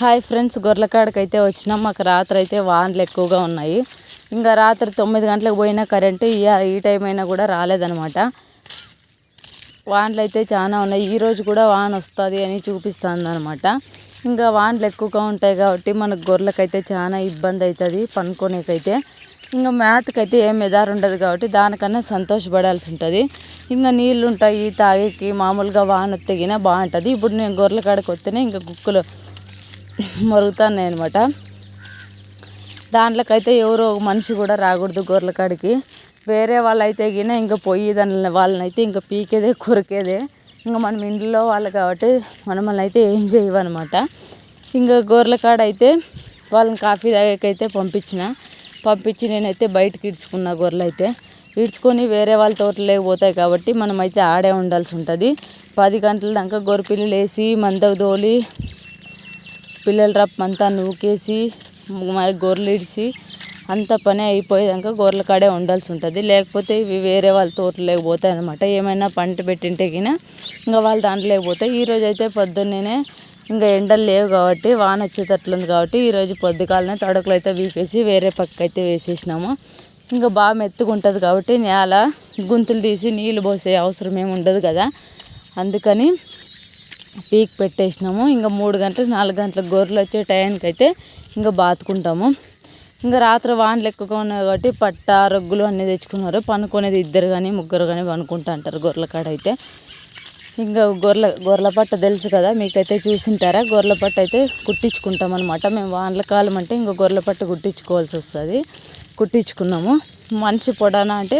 Hi friends గొర్రెకాడకి అయితే వచ్చినాం. మాకు రాత్రి అయితే వానలు ఎక్కువగా ఉన్నాయి. ఇంకా రాత్రి తొమ్మిది గంటలకు పోయిన కరెంటు ఈ ఈ టైం అయినా కూడా రాలేదనమాట వానలు అయితే చాలా ఉన్నాయి ఈరోజు కూడా వాన వస్తుంది అని చూపిస్తుంది అనమాట ఇంకా వానలు ఎక్కువగా ఉంటాయి కాబట్టి మనకు గొర్రెలకైతే చాలా ఇబ్బంది అవుతుంది పనుకోనేకైతే ఇంకా మేతకైతే ఏం ఎదారు ఉండదు కాబట్టి దానికన్నా సంతోషపడాల్సి ఉంటుంది. ఇంకా నీళ్ళు ఉంటాయి తాగేకి మామూలుగా వాన తెగినా బాగుంటుంది. ఇప్పుడు నేను గొర్రెల కాడకు వస్తేనే ఇంకా కుక్కలు మరుగుతున్నాయి అనమాట దాంట్లోకైతే ఎవరో ఒక మనిషి కూడా రాకూడదు గొర్రెల కాడికి. వేరే వాళ్ళైతే గిన ఇంకా పొయ్యి దాని వాళ్ళనైతే ఇంకా పీకేదే కొరికేదే. ఇంకా మనం ఇంట్లో వాళ్ళు కాబట్టి మనమల్ని అయితే ఏం చేయవన్నమాట. ఇంకా గొర్రెల కాడ అయితే వాళ్ళని కాఫీ తాగకైతే పంపించిన. పంపించి నేనైతే బయటకి ఇడ్చుకున్న గొర్రెలు అయితే ఇడ్చుకొని వేరే వాళ్ళ తోటలోకి పోతాయి కాబట్టి మనమైతే ఆడే ఉండాల్సి ఉంటుంది. పది గంటల దాకా గొర్రె పిల్లలు వేసి మంద దోలి పిల్లల రప్పంతా నూకేసి గొర్రెలు ఇడిచి అంత పని అయిపోయాక గొర్రెల కాడే ఉండాల్సి ఉంటుంది. లేకపోతే ఇవి వేరే వాళ్ళ తోటలోకి పోతాయి అనమాట ఏమైనా పంట పెట్టింటే గిన ఇంకా వాళ్ళు దాంట్లోకి పోతాయి. ఈరోజు అయితే పొద్దున్నేనే ఇంకా ఎండలు లేవు కాబట్టి వాన వచ్చేటట్లుంది కాబట్టి ఈరోజు పొద్దుకాలనే తడకలు అయితే వీకేసి వేరే పక్క అయితే వేసేసినాము. ఇంకా బాగా మెత్తుకుంటుంది కాబట్టి నేల గుంతులు తీసి నీళ్ళు పోసే అవసరం ఏమి ఉండదు కదా. అందుకని పీక్ పెట్టేసినాము. ఇంకా మూడు గంటలకు నాలుగు గంటలకు గొర్రెలు వచ్చే టైంకి అయితే ఇంకా బాతుకుంటాము. ఇంకా రాత్రి వానలు ఎక్కువగా ఉన్నాయి కాబట్టి పట్ట రొగ్గులు అన్నీ తెచ్చుకున్నారు. పనుకునేది ఇద్దరు కానీ ముగ్గురు కానీ పనుకుంటా అంటారు గొర్రెల కాడ అయితే. ఇంకా గొర్రెల గొర్రెల పట్ట తెలుసు కదా మీకైతే చూసింటారా? గొర్రెల పట్ట అయితే కుట్టించుకుంటాం అనమాట మేము వానల కాలం అంటే ఇంకా గొర్రెల పట్ట కుట్టించుకోవాల్సి వస్తుంది. కుట్టించుకున్నాము. మనిషి పొడానా అంటే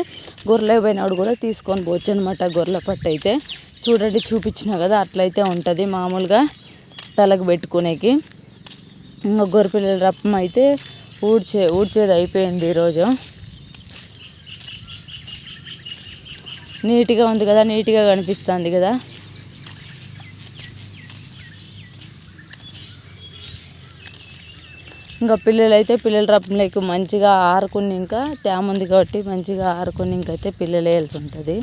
గొర్రెలు పోయినాడు కూడా తీసుకొని పోవచ్చు అనమాట గొర్రెల పట్ట అయితే. చూడండి చూపించిన కదా అట్లయితే ఉంటుంది మామూలుగా తలకు పెట్టుకునేకి. ఇంకా గొర్రెపిల్లల రప్పం అయితే ఊడ్చే ఊడ్చేది అయిపోయింది ఈరోజు. నీట్గా ఉంది కదా నీట్గా కనిపిస్తుంది కదా. ఇంకా పిల్లలు అయితే పిల్లల రప్పంలోకి మంచిగా ఆరుకుని ఇంకా తేమ ఉంది కాబట్టి మంచిగా ఆరుకుని ఇంకైతే పిల్లలు వేయాల్సి ఉంటుంది.